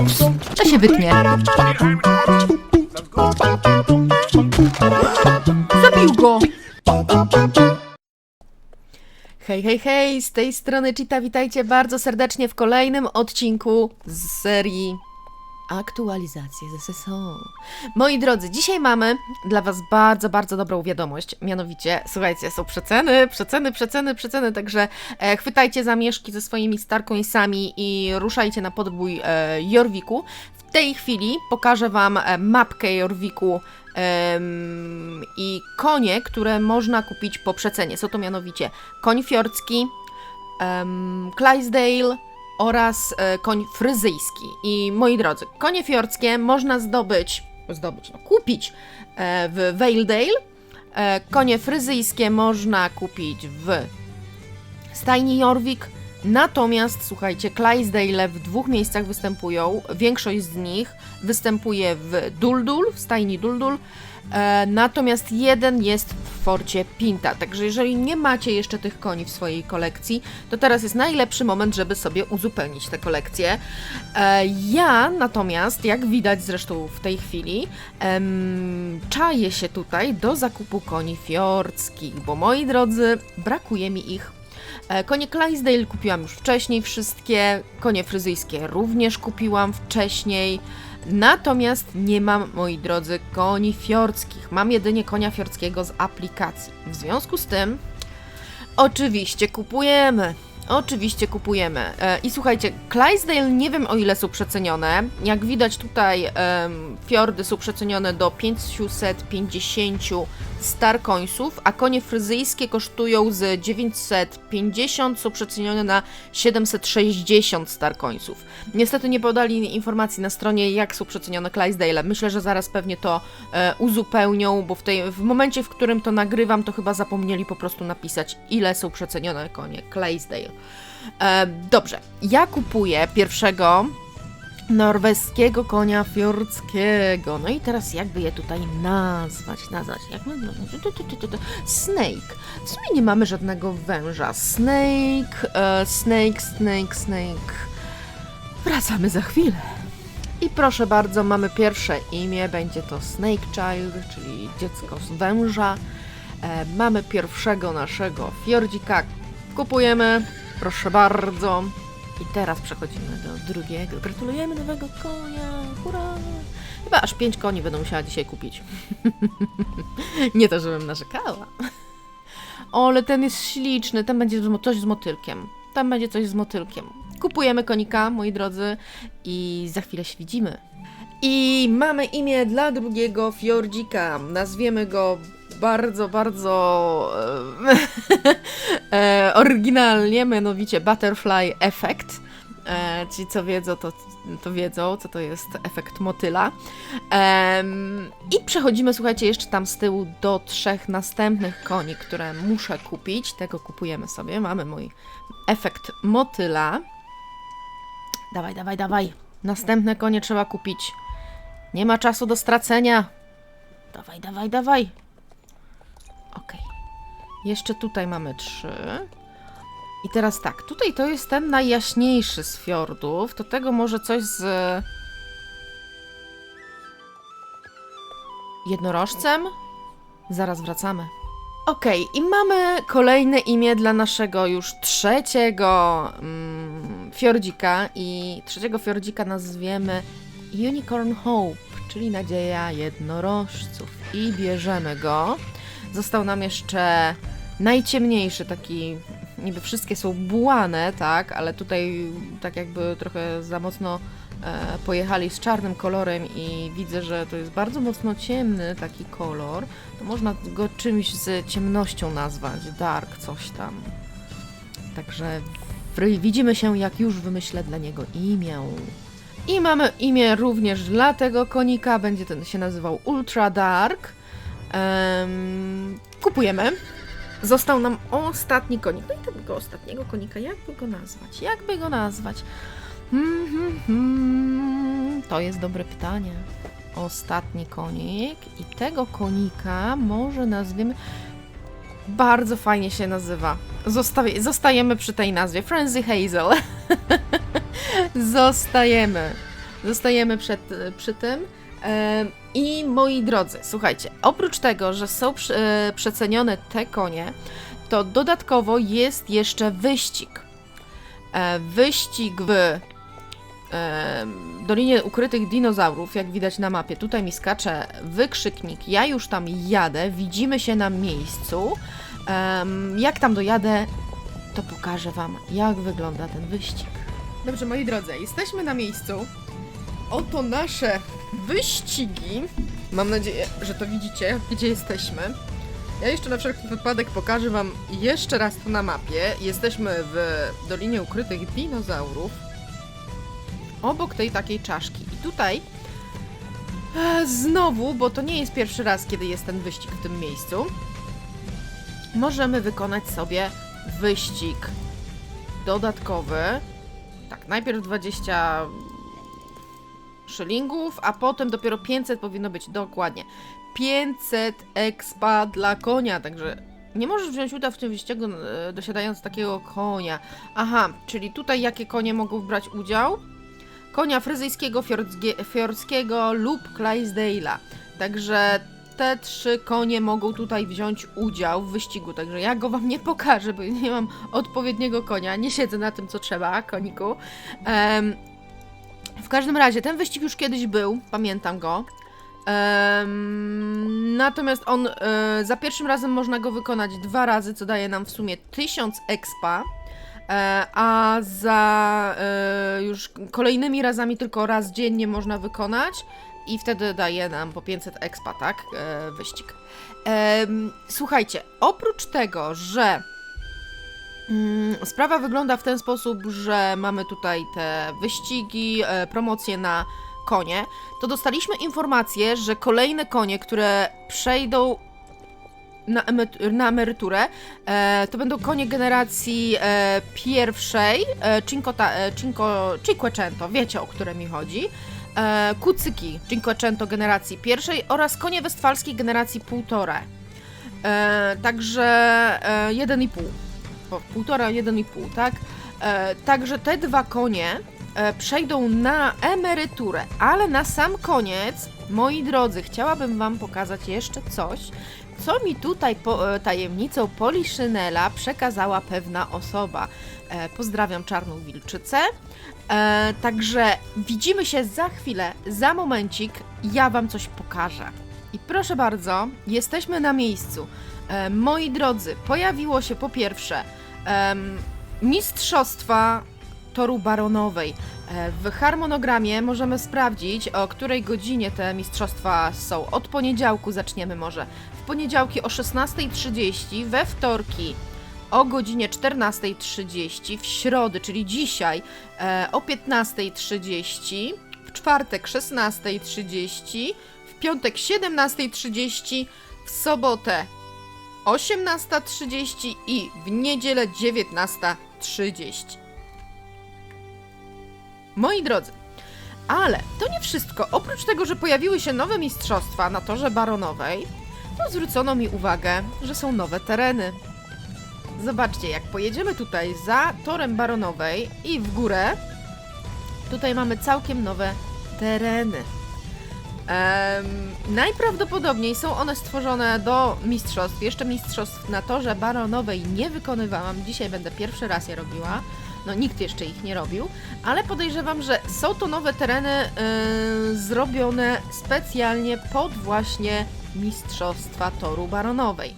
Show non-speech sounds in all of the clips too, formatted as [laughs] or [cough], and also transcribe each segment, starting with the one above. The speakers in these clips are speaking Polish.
Ups, to się wytnie. Zabił go. Hej, hej, hej, z tej strony Cheetah, witajcie bardzo serdecznie w kolejnym odcinku z serii Aktualizacje z SSO. Moi drodzy, dzisiaj mamy dla Was bardzo, bardzo dobrą wiadomość. Mianowicie, słuchajcie, są przeceny, przeceny, przeceny, przeceny, także e, chwytajcie zamieszki ze swoimi Starcoinsami i ruszajcie na podbój e, Jorwiku. W tej chwili pokażę Wam e, mapkę Jorwiku i konie, które można kupić po przecenie. Są to mianowicie koń fiordzki, em, Clydesdale oraz e, koń fryzyjski. I moi drodzy, konie fiordzkie można zdobyć, zdobyć, no kupić e, w Valedale. E, konie fryzyjskie można kupić w stajni Jorvik. Natomiast, słuchajcie, Clydesdale w dwóch miejscach występują. Większość z nich występuje w Duldul, w stajni Duldul. E, natomiast jeden jest w forcie Pinta. Także jeżeli nie macie jeszcze tych koni w swojej kolekcji, to teraz jest najlepszy moment, żeby sobie uzupełnić tę kolekcję. E, ja natomiast, jak widać zresztą w tej chwili, em, czaję się tutaj do zakupu koni fiordzkich, bo moi drodzy, brakuje mi ich Konie Clydesdale kupiłam już wcześniej wszystkie, konie fryzyjskie również kupiłam wcześniej. Natomiast nie mam, moi drodzy, koni fiordzkich. Mam jedynie konia fiordzkiego z aplikacji. W związku z tym, oczywiście kupujemy. Oczywiście kupujemy. E, I słuchajcie, Clydesdale nie wiem o ile są przecenione. Jak widać tutaj fiordy są przecenione do 550 starcoinsów, a konie fryzyjskie kosztują z 950, są przecenione na 760 starcoinsów. Niestety nie podali informacji na stronie, jak są przecenione Clydesdale. Myślę, że zaraz pewnie to e, uzupełnią, bo w, tej, w momencie, w którym to nagrywam, to chyba zapomnieli po prostu napisać, ile są przecenione konie Clydesdale. E, dobrze, ja kupuję pierwszego norweskiego konia fiordzkiego. No i teraz jakby je tutaj nazwać, nazwać, jak my, no. Snake. W sumie nie mamy żadnego węża. Snake, e, snake, snake, snake. Wracamy za chwilę. I proszę bardzo, mamy pierwsze imię, będzie to Snake Child, czyli dziecko z węża. E, mamy pierwszego naszego fiordzika, kupujemy, proszę bardzo. I teraz przechodzimy do drugiego. Gratulujemy nowego konia, hurra! Chyba aż pięć koni będę musiała dzisiaj kupić. [laughs] Nie to, żebym narzekała. O, ale ten jest śliczny, ten będzie coś z motylkiem. Tam będzie coś z motylkiem. Kupujemy konika, moi drodzy, i za chwilę się widzimy. I mamy imię dla drugiego fiordzika. Nazwiemy go bardzo, bardzo e, [laughs] e, oryginalnie, mianowicie Butterfly Effect. E, ci co wiedzą, to, to wiedzą, co to jest efekt motyla. Em, I przechodzimy, słuchajcie, jeszcze tam z tyłu do trzech następnych koni, które muszę kupić. Tego kupujemy sobie. Mamy mój efekt motyla. Dawaj, dawaj, dawaj. Następne konie trzeba kupić. Nie ma czasu do stracenia. Dawaj, dawaj, dawaj. Okej. Jeszcze tutaj mamy trzy. I teraz tak, tutaj to jest ten najjaśniejszy z fiordów. To tego może coś z jednorożcem? Zaraz wracamy. Okej, i mamy kolejne imię dla naszego już trzeciego mm, fiordzika. I trzeciego fiordzika nazwiemy Unicorn Hope, czyli nadzieja jednorożców. I bierzemy go. Został nam jeszcze najciemniejszy, taki niby wszystkie są bułane, tak, ale tutaj tak jakby trochę za mocno e, pojechali z czarnym kolorem i widzę, że to jest bardzo mocno ciemny taki kolor, to można go czymś z ciemnością nazwać, dark coś tam. Także widzimy się, jak już wymyślę dla niego imię. I mamy imię również dla tego konika, będzie ten się nazywał Ultra Dark. Em, kupujemy. Został nam ostatni konik. No i tego ostatniego konika, jakby go nazwać? Jakby go nazwać? Hmm. To jest dobre pytanie. Ostatni konik. I tego konika może nazwiemy Bardzo fajnie się nazywa. Zostajemy przy tej nazwie. Frenzy Hazel. [laughs] Zostajemy. Zostajemy przed, przy tym. Em, I moi drodzy, słuchajcie, oprócz tego, że są e, przecenione te konie, to dodatkowo jest jeszcze wyścig. E, Wyścig w em, Dolinie Ukrytych Dinozaurów, jak widać na mapie. Tutaj mi skacze wykrzyknik. Ja już tam jadę, widzimy się na miejscu. Jak tam dojadę, to pokażę Wam, jak wygląda ten wyścig. Dobrze, moi drodzy, jesteśmy na miejscu. Oto nasze wyścigi. Mam nadzieję, że to widzicie, gdzie jesteśmy. Ja jeszcze na wszelki wypadek pokażę Wam jeszcze raz tu na mapie. Jesteśmy w Dolinie Ukrytych Dinozaurów. Obok tej takiej czaszki. I tutaj e, znowu, bo to nie jest pierwszy raz, kiedy jest ten wyścig w tym miejscu, możemy wykonać sobie wyścig dodatkowy. Tak, najpierw 20 szylingów, a potem dopiero 500 powinno być dokładnie. 500 expa dla konia, także nie możesz wziąć udziału w tym wyścigu e, dosiadając takiego konia. Aha, czyli tutaj jakie konie mogą brać udział? Konia fryzyjskiego, fiorskiego lub Clydesdale'a. Także te trzy konie mogą tutaj wziąć udział w wyścigu, także ja go wam nie pokażę, bo nie mam odpowiedniego konia, nie siedzę na tym, co trzeba, koniku. Em, w każdym razie, ten wyścig już kiedyś był, pamiętam go. Em, natomiast on e, za pierwszym razem można go wykonać dwa razy, co daje nam w sumie 1000 expa. E, a za e, już kolejnymi razami tylko raz dziennie można wykonać i wtedy daje nam po 500 expa, tak? Wyścig. Słuchajcie, oprócz tego, że sprawa wygląda w ten sposób, że mamy tutaj te wyścigi, e, promocje na konie, to dostaliśmy informację, że kolejne konie, które przejdą na, emeryt- na emeryturę, e, to będą konie generacji e, pierwszej, Cinquecento, wiecie o które mi chodzi, kucyki Cinquecento generacji pierwszej oraz konie westfalskiej generacji półtora. E, także e, 1,5. Po- Półtora, 1,5, tak? E, także te dwa konie e, przejdą na emeryturę, ale na sam koniec, moi drodzy, chciałabym Wam pokazać jeszcze coś, co mi tutaj po, e, tajemnicą Poliszynela przekazała pewna osoba. E, pozdrawiam Czarną Wilczycę. E, także widzimy się za chwilę, za momencik, ja Wam coś pokażę. I proszę bardzo, jesteśmy na miejscu. E, moi drodzy, pojawiło się po pierwsze em, mistrzostwa toru baronowej. E, W harmonogramie możemy sprawdzić, o której godzinie te mistrzostwa są. Od poniedziałku zaczniemy może. W poniedziałki o 16.30, we wtorki o godzinie 14.30, w środę, czyli dzisiaj e, o 15.30, w czwartek 16.30, w piątek 17.30, w sobotę 18.30 i w niedzielę 19.30. Moi drodzy, ale to nie wszystko. Oprócz tego, że pojawiły się nowe mistrzostwa na torze baronowej, to zwrócono mi uwagę, że są nowe tereny. Zobaczcie, jak pojedziemy tutaj za torem baronowej i w górę, tutaj mamy całkiem nowe tereny. Em, najprawdopodobniej są one stworzone do mistrzostw. Jeszcze mistrzostw na torze baronowej nie wykonywałam. Dzisiaj będę pierwszy raz je robiła. No, nikt jeszcze ich nie robił, ale podejrzewam, że są to nowe tereny e, zrobione specjalnie pod właśnie mistrzostwa toru baronowej.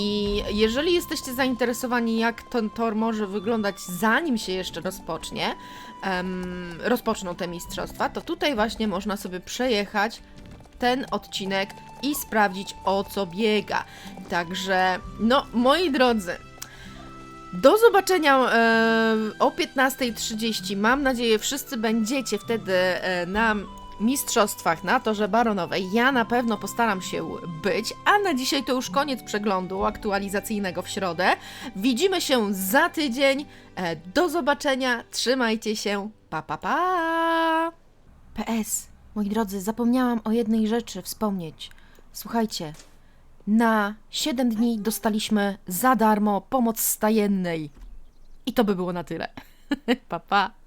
I jeżeli jesteście zainteresowani, jak ten tor może wyglądać, zanim się jeszcze rozpocznie, em, rozpoczną te mistrzostwa, to tutaj właśnie można sobie przejechać ten odcinek i sprawdzić o co biega. Także, no, moi drodzy, do zobaczenia e, o 15.30. Mam nadzieję, wszyscy będziecie wtedy e, na mistrzostwach na torze baronowej. Ja na pewno postaram się być, a na dzisiaj to już koniec przeglądu aktualizacyjnego w środę. Widzimy się za tydzień. E, do zobaczenia, trzymajcie się, pa pa pa! PS, moi drodzy, zapomniałam o jednej rzeczy wspomnieć. Słuchajcie, na 7 dni dostaliśmy za darmo pomoc stajennej. I to by było na tyle. [laughs] pa, pa.